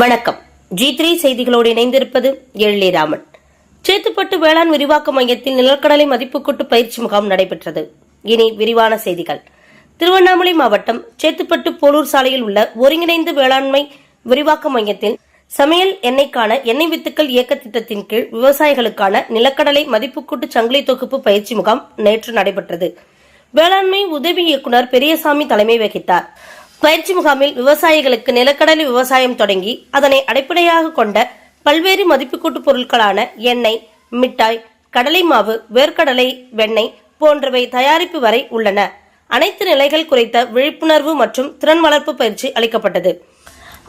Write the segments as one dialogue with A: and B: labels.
A: வணக்கம். G three செய்திகளோடு இணைந்திருப்பது எழிலிராமன். சேத்துப்பட்டு வேளாண் விரிவாக்க மையத்தில் நிலக்கடலை மதிப்புக்கூட்டு பயிற்சி முகாம் நடைபெற்றது. இனி விரிவான செய்திகள். திருவண்ணாமலை மாவட்டம் சேத்துப்பட்டு போலூர் சாலையில் உள்ள ஒருங்கிணைந்த வேளாண்மை விரிவாக்க மையத்தில் சமையல் எண்ணெய்க்கான எண்ணெய் வித்துக்கள் இயக்க திட்டத்தின் கீழ் விவசாயிகளுக்கான நிலக்கடலை மதிப்புக்கூட்டு சங்கிலி தொகுப்பு பயிற்சி முகாம் நேற்று நடைபெற்றது. வேளாண்மை உதவி இயக்குநர் பெரியசாமி தலைமை வகித்தார். பயிற்சி முகாமில் விவசாயிகளுக்கு நிலக்கடலை விவசாயம் தொடங்கி அதனை அடிப்படையாக கொண்ட பல்வேறு மதிப்புக்கூட்டு பொருட்களான எண்ணெய் மிட்டாய் கடலை மாவு வேர்க்கடலை வெண்ணெய் போன்றவை தயாரிப்பு வரை உள்ளன. அனைத்து நிலைகள் குறித்த விழிப்புணர்வு மற்றும் திறன் வளர்ப்பு பயிற்சி அளிக்கப்பட்டது.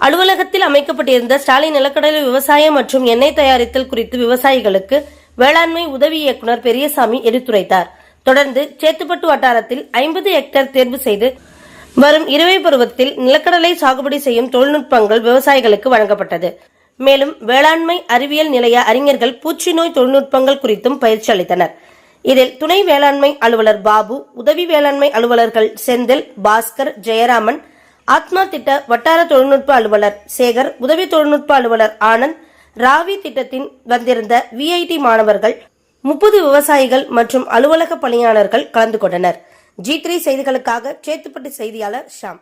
A: அலுவலகத்தில் அமைக்கப்பட்டிருந்த ஸ்டாலின் நிலக்கடலை விவசாயம் மற்றும் எண்ணெய் தயாரித்தல் குறித்து விவசாயிகளுக்கு வேளாண்மை உதவி இயக்குனர் பெரியசாமி எடுத்துரைத்தார். தொடர்ந்து சேத்துப்பட்டு வட்டாரத்தில் ஐம்பது ஹெக்டேர் தேர்வு செய்து வரும் இருவை பருவத்தில் நிலக்கடலை சாகுபடி செய்யும் தொழில்நுட்பங்கள் விவசாயிகளுக்கு வழங்கப்பட்டது. மேலும் வேளாண்மை அறிவியல் நிலைய அறிஞர்கள் பூச்சி நோய் தொழில்நுட்பங்கள் குறித்தும் பயிற்சி அளித்தனர். இதில் துணை வேளாண்மை அலுவலர் பாபு உதவி வேளாண்மை அலுவலர்கள் செந்தில் பாஸ்கர் ஜெயராமன் ஆத்மா திட்ட வட்டார தொழில்நுட்ப அலுவலர் சேகர் உதவி தொழில்நுட்ப அலுவலர் ஆனந்த் ராவி திட்டத்தின் வந்திருந்த விஐடி மாணவர்கள் முப்பது விவசாயிகள் மற்றும் அலுவலக பணியாளர்கள் கலந்து கொண்டனர். ஜி த்ரீ செய்திகளுக்காக சேத்துப்பட்டு செய்தியாளர் ஷாம்.